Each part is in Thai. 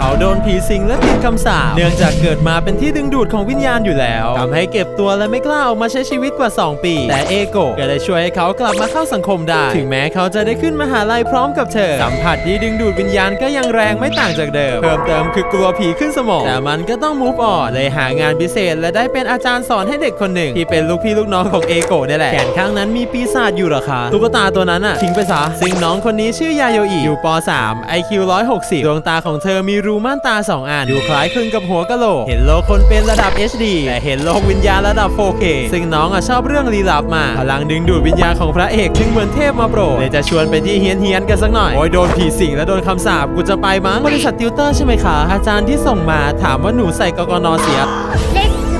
เขาโดนผีสิงและติดคำสาปเนื่องจากเกิดมาเป็นที่ดึงดูดของวิญญาณอยู่แล้วทำให้เก็บตัวและไม่กล้าออกมาใช้ชีวิตกว่า 2 ปี แต่เอโกะก็ได้ช่วยให้เขากลับมาเข้าสังคมได้ ถึงแม้เขาจะได้ขึ้นมหาลัยพร้อมกับเธอ สัมผัสที่ดึงดูดวิญญาณก็ยังแรงไม่ต่างจากเดิม เพิ่มเติมคือกลัวผีขึ้นสมอง แต่มันก็ต้องมูฟออนเลยหางานพิเศษ และได้เป็นอาจารย์สอนให้เด็กคนหนึ่ง ที่เป็นลูกพี่ลูกน้องของเอโกะนี่แหละแขนข้างนั้นมีปีศาจอยู่หรอคะตุ๊กตาตัวนั้นอะทิ้งไปซะซึ่งน้องคนนี้ชื่อยาโยอิอยู่ป .3 IQ 160ดวงตาของเธอมีรูม่านตา 2อันดูคล้ายคลึงกับหัวกะโหลก เห็นโลกคนเป็นระดับ HD แต่เห็นโลกวิญญาณระดับ 4K ซึ่งน้องอะชอบเรื่องลี้ลับมากพลังดึงดูดวิญญาณของพระเอกจึงเหมือนเทพมาโปรดเลยจะชวนไปที่เฮียนเฮียนกันสักหน่อยโอ้ยโดนผีสิงและโดนคำสาปกูจะไปมั้งบริษัทติวเตอร์ใช่ไหมคะอาจารย์ที่ส่งมาถามว่าหนูใส่กกนเสียเล็ก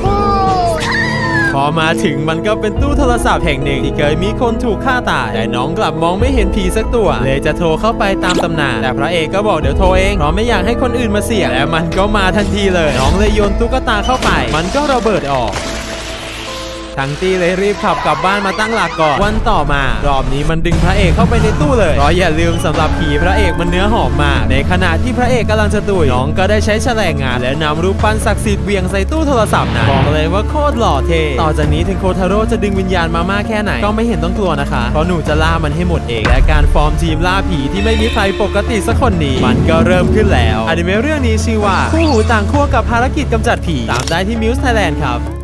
พอมาถึงมันก็เป็นตู้โทรศัพท์แห่งหนึ่งที่เคยมีคนถูกฆ่าตาย แต่น้องกลับมองไม่เห็นผีสักตัว เลยจะโทรเข้าไปตามตำนาน แต่พระเอกก็บอกเดี๋ยวโทรเองเพราะไม่อยากให้คนอื่นมาเสี่ยงและมันก็มาทันทีเลย น้องเลยโยนตุ๊กตาเข้าไป มันก็ระเบิดออก ทั้งตีเลยรีบขับกลับบ้านมาตั้งหลักก่อน วันต่อมารอบนี้มันดึงพระเอกเข้าไปในตู้เลยเพราะอย่าลืมสำหรับผีพระเอกมันเนื้อหอมมากในขณะที่พระเอกกำลังจะตุยน้องก็ได้ใช้แฉลงงาน และนำรูปปั้นศักดิ์สิทธิ์เหวียงใส่ตู้โทรศัพท์นะบอกเลยว่าโคตรหล่อเท่ต่อจากนี้ถึงโคทาโร่จะดึงวิญญาณมามากแค่ไหนก็ไม่เห็นต้องกลัวนะคะเพราะหนูจะล่ามันให้หมดเอง และการฟอร์มทีมล่าผีที่ไม่มีใครปกติสักคนนี้ มันก็เริ่มขึ้นแล้วอนิเมะเรื่องนี้ชื่อว่าคู่หูต่างขั้วกับภารกิจกำจัดผีตามได้ที่มิวส์ไทยแลนด์ครับ